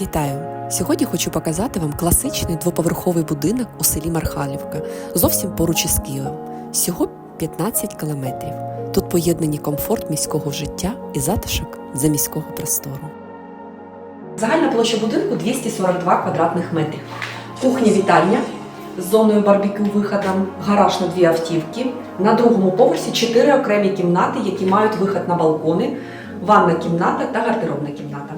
Вітаю! Сьогодні хочу показати вам класичний двоповерховий будинок у селі Мархалівка, зовсім поруч із Києвом. Всього 15 кілометрів. Тут поєднані комфорт міського життя і затишок за міського простору. Загальна площа будинку 242 квадратних метрів. Кухня-вітальня з зоною барбекю виходом, гараж на дві автівки. На другому поверсі чотири окремі кімнати, які мають виход на балкони, ванна кімната та гардеробна кімната.